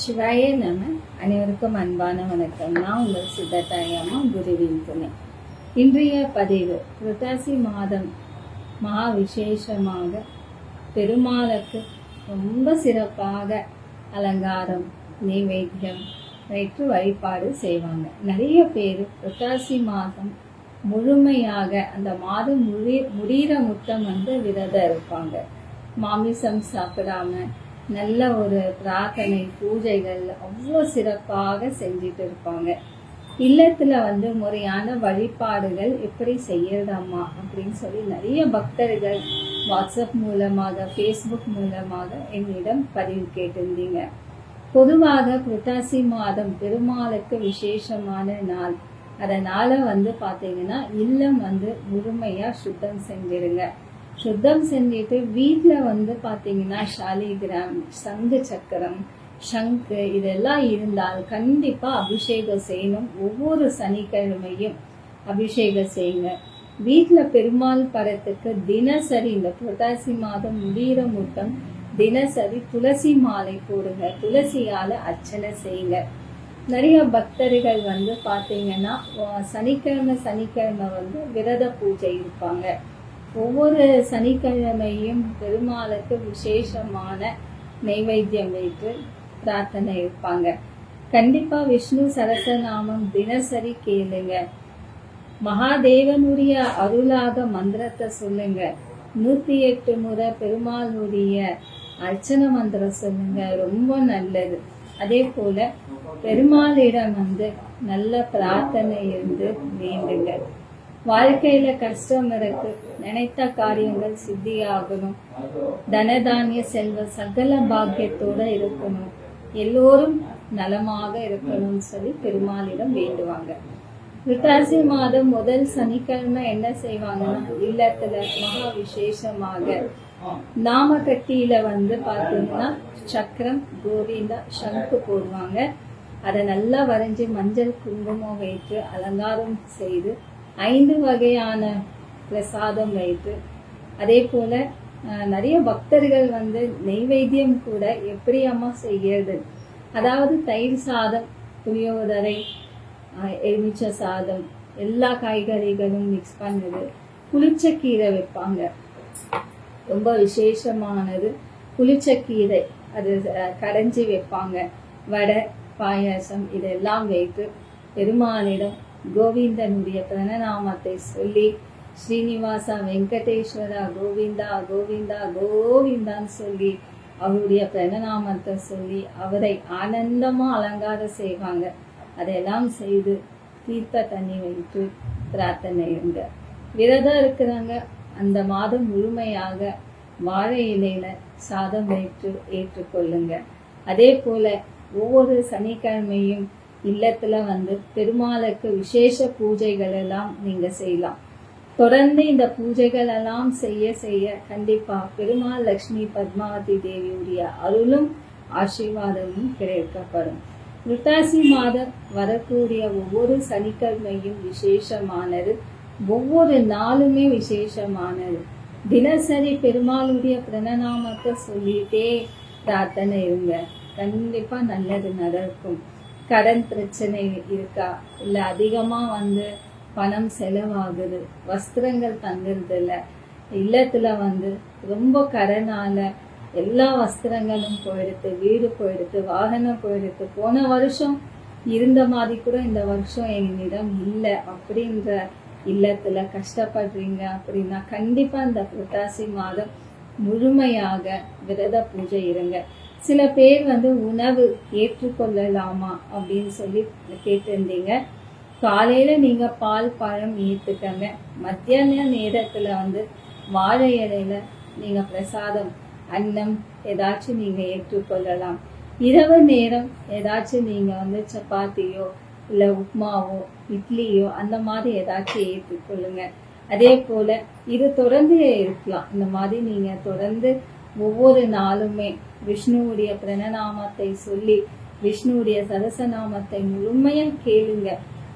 சிவாயே நம. அனைவருக்கும் அன்பான வணக்கம். நான் உங்கள் சித்தத்தாய் குருவின் துணை. இன்றைய பதிவு புரட்டாசி மாதம் மகா விசேஷமாக பெருமாளுக்கு ரொம்ப சிறப்பாக அலங்காரம் நைவேத்தியம் வைத்து வழிபாடு செய்வாங்க. நிறைய பேர் புரட்டாசி மாதம் முழுமையாக அந்த மாதம் முடி முடிகிற முட்டம் வந்து விரதம் இருப்பாங்க. மாமிசம் சாப்பிடாம நல்ல ஒரு பிரார்த்தனை பூஜைகள் அவ்வளோ சிறப்பாக செஞ்சுட்டு இருப்பாங்க. இல்லத்தில் வந்து முறையான வழிபாடுகள் எப்படி செய்யறதாம்மா அப்படின்னு சொல்லி நிறைய பக்தர்கள் வாட்ஸ்அப் மூலமாக ஃபேஸ்புக் மூலமாக என்னிடம் பதிவு கேட்டிருந்தீங்க. பொதுவாக புரட்டாசி மாதம் பெருமாளுக்கு விசேஷமான நாள். அதனால் வந்து பார்த்தீங்கன்னா இல்லம் வந்து முழுமையாக சுத்தம் செஞ்சிருங்க. சுத்தம் செஞ்சுட்டு வீட்டில் வந்து பார்த்தீங்கன்னா ஷாலிகிராம் சங்கு சக்கரம் சங்கு இதெல்லாம் இருந்தால் கண்டிப்பாக அபிஷேகம் செய்யணும். ஒவ்வொரு சனிக்கிழமையும் அபிஷேகம் செய்யுங்க. வீட்டில் பெருமாள் படத்துக்கு தினசரி இந்த புரட்டாசி மாதம் முடிகிற முட்டம் தினசரி துளசி மாலை போடுங்க. துளசியால் அர்ச்சனை செய்யுங்க. நிறைய பக்தர்கள் வந்து பார்த்தீங்கன்னா சனிக்கிழமை சனிக்கிழமை வந்து விரத பூஜை இருப்பாங்க. ஒவ்வொரு சனிக்கிழமையும் பெருமாளுக்கு விசேஷமான நைவேத்தியம் வைத்து பிரார்த்தனை இருப்பாங்க கண்டிப்பா விஷ்ணு சரசநாமம் தினசரி கேளுங்க. மகாதேவனுடைய அருளாக மந்திரத்தை சொல்லுங்க. நூத்தி எட்டு முறை பெருமாளுடைய அர்ச்சனை மந்திரம் சொல்லுங்க. ரொம்ப நல்லது. அதே போல பெருமாளிடம் வந்து நல்ல பிரார்த்தனை இருந்து வேண்டுங்க. வாழ்க்கையில கஷ்டம் இருக்கு. நினைத்த காரியங்கள் சித்தியாகணும். தனதானிய செல்வ சகல பாக்கியத்தோட இருக்கணும். எல்லோரும் நலமாக இருக்கணும்னு சொல்லி பெருமாளிடம் வேண்டுவாங்க. புரட்டாசி மாதம் முதல் சனிக்கிழமை என்ன செய்வாங்கன்னா இல்லத்துல மகா விசேஷமாக நாமக்கட்டியில வந்து பாத்தீங்கன்னா சக்கரம் கோவிந்தா சங்கு போடுவாங்க. அதை நல்லா வரைஞ்சி மஞ்சள் குங்குமம் வைத்து அலங்காரம் செய்து ஐந்து வகையான பிரசாதம் வைத்து அதே போல நிறைய பக்தர்கள் வந்து நெய்வேத்தியம் கூட எப்படி அம்மா செய்கிறது? அதாவது தயிர் சாதம் புளியோதரை எலுமிச்சை சாதம் எல்லா காய்கறிகளும் மிக்ஸ் பண்ணது. புளிச்சக்கீரை வைப்பாங்க. ரொம்ப விசேஷமானது. புளிச்சக்கீரை அது கடைஞ்சி வைப்பாங்க. வடை பாயாசம் இதெல்லாம் வைத்து பெருமாளிடம் கோவிந்தனுடைய பிரணநாமத்தை சொல்லி ஸ்ரீனிவாசா வெங்கடேஸ்வரா கோவிந்தா கோவிந்தா கோவிந்தான்னு சொல்லி அவருடைய பிரணநாமத்தை சொல்லி அவரை ஆனந்தமாக அலங்காரம் செய்வாங்க. அதையெல்லாம் செய்து தீர்த்த தண்ணி வைத்து பிரார்த்தனைங்க விரதம் இருக்கிறாங்க. அந்த மாதம் முழுமையாக வாழை இலையில சாதம் வைத்து ஏற்றுக்கொள்ளுங்க. அதே போல ஒவ்வொரு சனிக்கிழமையும் இல்லத்துல வந்து பெருமாளுக்கு விசேஷ பூஜைகள் எல்லாம் நீங்க செய்யலாம். தொடர்ந்து இந்த பூஜைகள் எல்லாம் செய்ய செய்ய கண்டிப்பா பெருமாள் லட்சுமி பத்மாவதி தேவியுடைய அருளும் ஆசீர்வாதமும் கிடைக்கப்படும் புரட்டாசி மாதம் வரக்கூடிய ஒவ்வொரு சனிக்கிழமையும் விசேஷமானது. ஒவ்வொரு நாளுமே விசேஷமானது. தினசரி பெருமாளுடைய பிரணநாமத்தை சொல்லிட்டே பிரார்த்தனை இருங்க. கண்டிப்பா நல்லது நடக்கும். கடன் பிரச்சனை இருக்கா? இல்ல அதிகமா வந்து பணம் செலவாகுது வஸ்திரங்கள் தங்குறது இல்ல இல்லத்துல வந்து ரொம்ப கடனால எல்லா வஸ்திரங்களும் போயிடுத்து வீடு போயிடுத்து வாகனம் போயிடுத்து போன வருஷம் இருந்த மாதிரி கூட இந்த வருஷம் என்னிடம் இல்லை அப்படின்ற இல்லத்துல கஷ்டப்படுறீங்க அப்படின்னா கண்டிப்பா இந்த புரட்டாசி மாதம் முழுமையாக விரத பூஜை இருங்க. சில பேர் வந்து உணவு ஏற்றுக்கொள்ளலாமா அப்படின்னு சொல்லி கேட்டிருந்தீங்க. காலையில நீங்க பால் பழம் ஏத்துக்கங்க. மத்தியான நேரத்துல வந்து வாழை இலையில் நீங்க பிரசாதம் அன்னம் ஏதாச்சும் நீங்க ஏற்றுக்கொள்ளலாம். இரவு நேரம் ஏதாச்சும் நீங்க வந்து சப்பாத்தியோ இல்ல உப்மாவோ இட்லியோ அந்த மாதிரி ஏதாச்சும் ஏற்றுக்கொள்ளுங்க அதே போல இது தொடர்ந்து இருக்கலாம். இந்த மாதிரி நீங்க தொடர்ந்து ஒவ்வொரு நாளுமே விஷ்ணுவுடைய பிரணநாமத்தை சொல்லி விஷ்ணுவுடைய சரசநாமத்தை முழுமையா கேளுங்க.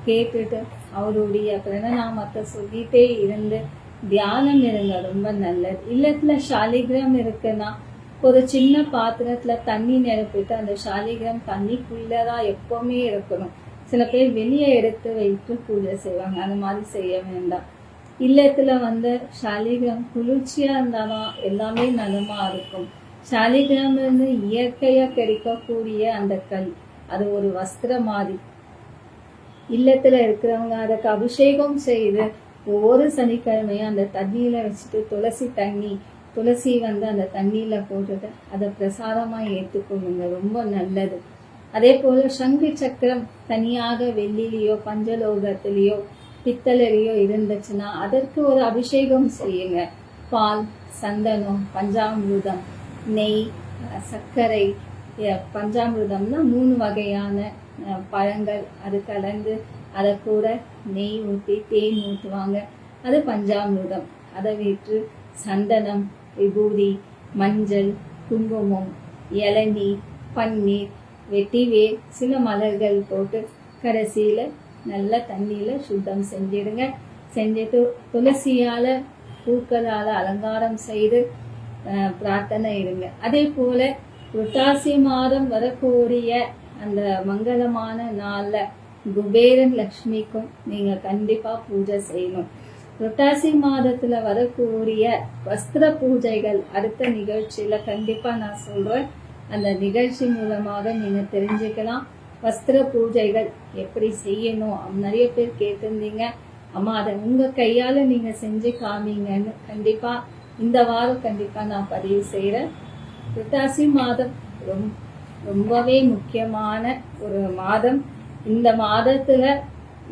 கேட்டுட்டு அவருடைய பிரணநாமத்தை சொல்லிட்டே இருந்து தியானம் இருங்க ரொம்ப நல்லது. இல்லத்துல சாலிகிராம் இருக்குன்னா ஒரு சின்ன பாத்திரத்துல தண்ணி நிரப்பிட்டு அந்த சாலிகிராம் தண்ணிக்குள்ளதான் எப்பவுமே இருக்கணும். சில பேர் வெளியே எடுத்து வைத்து பூஜை செய்வாங்க. அந்த மாதிரி செய்ய வேண்டாம். இல்லத்துல வந்து சாலிகிராம் குளிர்ச்சியா இருந்தாதான் எல்லாமே நலமாக இருக்கும். சாலிகிராம்லேருந்து இருந்து இயற்கையா கிடைக்கக்கூடிய அந்த கல். அது ஒரு வஸ்திரம் மாதிரி இல்லத்துல இருக்கிறவங்க அதுக்கு அபிஷேகம் செய்து ஒவ்வொரு சனிக்கிழமையும் அந்த தண்ணியில வச்சுட்டு துளசி தண்ணி துளசி வந்து அந்த தண்ணியில போட்டுட்டு அதை பிரசாதமா ஏற்றுக்கொள்ளுங்க ரொம்ப நல்லது. அதே போல சங்கு சக்கரம் தனியாக வெள்ளிலேயோ பஞ்சலோகத்திலேயோ பித்தளரியோ இருந்துச்சுன்னா அதற்கு ஒரு அபிஷேகம் செய்யுங்க. பால் சந்தனம் பஞ்சாமிர்தம் நெய் சர்க்கரை அஹ் பஞ்சாமிர்தம்னா மூணு வகையான பழங்கள். அது கலந்து அதை கூட நெய் ஊற்றி தேன் ஊற்றுவாங்க அது பஞ்சாமிர்தம். அதை விற்று சந்தனம் விபூதி மஞ்சள் குங்குமம் இளநீ பன்னீர் வெட்டிவேர் சில மலர்கள் போட்டு கடைசியில நல்ல தண்ணியில சுத்தம் செஞ்சிடுங்க. செஞ்சுட்டு துளசியால பூக்களால அலங்காரம் செய்து பிரார்த்தனை இருங்க. அதே போல புரட்டாசி மாதம் வரக்கூடிய அந்த மங்களமான நாள்ல குபேரன் லக்ஷ்மிக்கும் நீங்க கண்டிப்பா பூஜை செய்யணும். புரட்டாசி மாதத்துல வரக்கூடிய வஸ்திர பூஜைகள் அடுத்த நிகழ்ச்சியில கண்டிப்பா நான் சொல்றேன். அந்த நிகழ்ச்சி மூலமாக நீங்க தெரிஞ்சுக்கலாம். வஸ்திர பூஜைகள் எப்படி செய்யணும் நிறைய பேர் கேட்டிருந்தீங்க. அம்மா அதை உங்க கையால நீங்க செஞ்சு காமிங்கன்னு கண்டிப்பா இந்த வாரம் கண்டிப்பா நான் பதிவு செய்யறேன் புரட்டாசி மாதம் ரொம்ப ரொம்பவே முக்கியமான ஒரு மாதம். இந்த மாதத்துல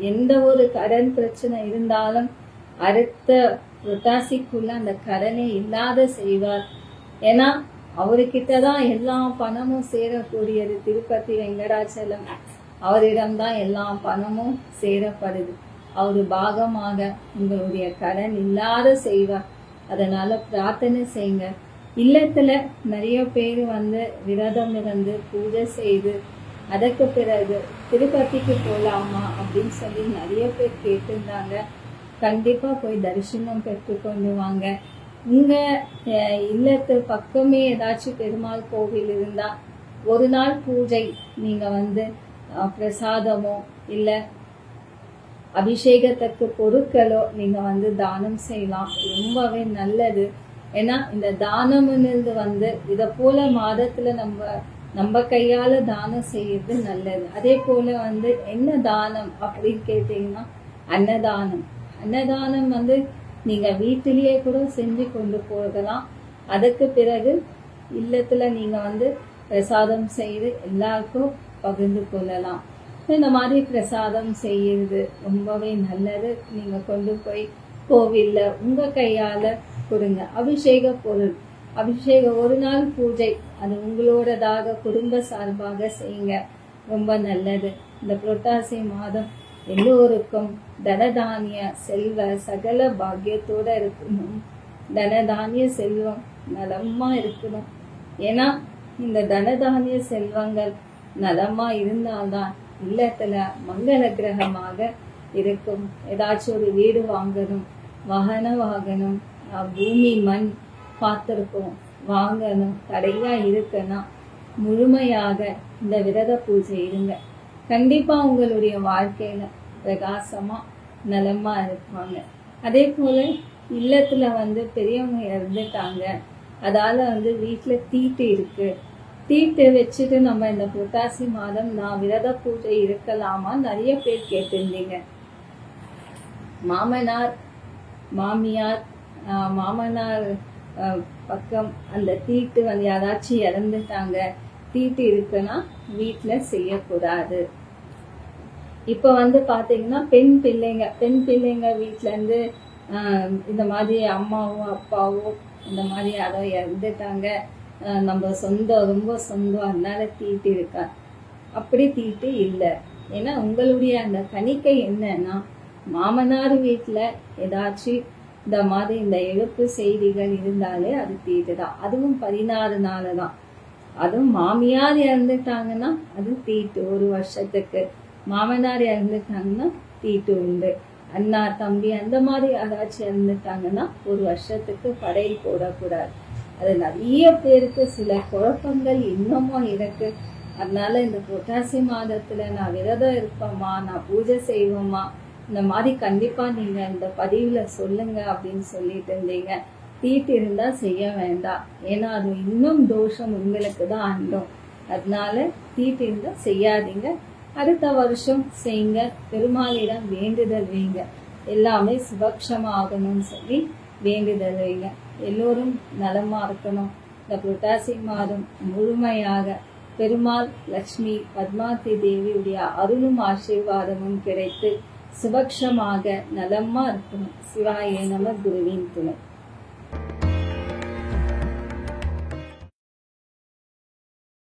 எந்த ஒரு கடன் பிரச்சனை இருந்தாலும் அடுத்த புரட்டாசிக்குள்ள அந்த கடனை இல்லாத செய்வார். ஏன்னா அவர்கிட்ட தான் எல்லா பணமும் சேரக்கூடியது. திருப்பதி வெங்கடாச்சலம் அவரிடம்தான் எல்லா பணமும் சேரப்படுது. அவர் பாகமாக உங்களுடைய கடன் இல்லாத செய்வார் அதனால பிரார்த்தனை செய்யுங்க. இல்லத்துல நிறைய பேர் வந்து விரதம் இருந்து பூஜை செய்து அதற்கு பிறகு திருப்பதிக்கு போகலாமா அப்படின்னு சொல்லி நிறைய பேர் கேட்டிருந்தாங்க. கண்டிப்பா போய் தரிசனம் பெற்றுக்கொண்டு வாங்க. உங்க அஹ், இல்லத்து பக்கமே ஏதாச்சும் பெருமாள் கோவில் இருந்தா ஒரு நாள் பூஜை. நீங்க வந்து பிரசாதமோ இல்ல அபிஷேகத்துக்கு பொருட்களோ நீங்க வந்து தானம் செய்யலாம். ரொம்பவே நல்லது. ஏன்னா இந்த தானம்னு வந்து இத போல மாதத்துல நம்ம நம்ம கையால தானம் செய்யறது நல்லது. அதே போல வந்து என்ன தானம் அப்படின்னு கேட்டீங்கன்னா அன்னதானம். அன்னதானம் வந்து நீங்க வீட்டிலேயே கூட செஞ்சு கொண்டு போகலாம். அதுக்கு பிறகு இல்லத்துல நீங்க வந்து பிரசாதம் செய்து எல்லாருக்கும் பகிர்ந்து கொள்ளலாம். இந்த மாதிரி பிரசாதம் செய்யறது ரொம்பவே நல்லது. நீங்க கொண்டு போய் கோவில்ல உங்க கையால கொடுங்க. அபிஷேக பொருள். அபிஷேக ஒரு நாள் பூஜை. அது உங்களோடதாக குடும்ப சார்பாக செய்யுங்க. ரொம்ப நல்லது. இந்த புரட்டாசி மாதம் எல்லோருக்கும் தனதானிய செல்வ சகல பாக்கியத்தோட இருக்கணும். தனதானிய செல்வம் நலமா இருக்கணும். ஏன்னா இந்த தனதானிய செல்வங்கள் நலமா இருந்தால்தான் இல்லத்துல மங்கள கிரகமாக இருக்கும். ஏதாச்சும் ஒரு வீடு வாங்கணும் வாகனம் வாங்கணும் பூமி மண் பார்த்துருக்கோம் வாங்கணும் கடையாக இருக்குன்னா முழுமையாக இந்த விரத பூஜை இருங்க. கண்டிப்பா உங்களுடைய வாழ்க்கையில பிரகாசமா நலமா இருப்பாங்க. அதே போல இல்லத்துல வந்து பெரியவங்க இறந்துட்டாங்க. அதால வந்து வீட்டுல தீட்டு இருக்கு. தீட்டு வச்சுட்டு நம்ம இந்த புரட்டாசி மாதம் நான் விரத பூஜை இருக்கலாமா? நிறைய பேர் கேட்டிருந்தீங்க. மாமனார் மாமியார் ஆஹ் மாமனார் பக்கம் அந்த தீட்டு வந்து யாராச்சும் இறந்துட்டாங்க. தீட்டு இருக்குன்னா வீட்டில் செய்யக்கூடாது. இப்போ வந்து பார்த்தீங்கன்னா பெண் பிள்ளைங்க பெண் பிள்ளைங்க வீட்டிலேருந்து இருந்து ஆஹ் இந்த மாதிரி அம்மாவோ அப்பாவோ இந்த மாதிரி யாரோ இறந்துட்டாங்க. நம்ம சொந்தம் ரொம்ப சொந்தம் அதனால தீட்டு இருக்கா? அப்படி தீட்டு இல்லை. ஏன்னா உங்களுடைய அந்த கணிக்கை என்னன்னா மாமனார் வீட்டில் ஏதாச்சும் இந்த மாதிரி இந்த இழப்பு செய்திகள் இருந்தாலே அது தீட்டு தான் அதுவும் பதினாறு நாள் தான் அதுவும் மாமியார் இறந்துட்டாங்கன்னா அது தீட்டு. ஒரு வருஷத்துக்கு மாமனார் இறந்துட்டாங்கன்னா தீட்டு உண்டு. அண்ணா தம்பி அந்த மாதிரி யாராச்சும் இறந்துட்டாங்கன்னா ஒரு வருஷத்துக்கு படை போடக்கூடாது. அது நிறைய பேருக்கு சில குழப்பங்கள் இன்னமும் இருக்கு. அதனால இந்த புரட்டாசி மாதத்துல நான் விரதம் இருப்பேம்மா நான் பூஜை செய்வோமா இந்த மாதிரி கண்டிப்பா நீங்க இந்த பதிவுல சொல்லுங்க அப்படின்னு சொல்லிட்டு இருந்தீங்க. தீட்டு இருந்தால் செய்ய வேண்டாம். ஏன்னா அது இன்னும் தோஷம் உங்களுக்கு தான் அண்டும் அதனால தீட்டு செய்யாதீங்க. அடுத்த வருஷம் செய்யுங்க பெருமாளிடம் வேண்டுதல் வைங்க. எல்லாமே சுபக்ஷமாகணும்னு சொல்லி வேண்டுதல் வைங்க. எல்லோரும் நலமா இருக்கணும். இந்த புரட்டாசி மாதம் முழுமையாக பெருமாள் லக்ஷ்மி பத்மாவதி தேவியுடைய அருளும் ஆசீர்வாதமும் கிடைத்து சுபக்ஷமாக நலமா இருக்கணும். சிவாய நம குருவின் துணை.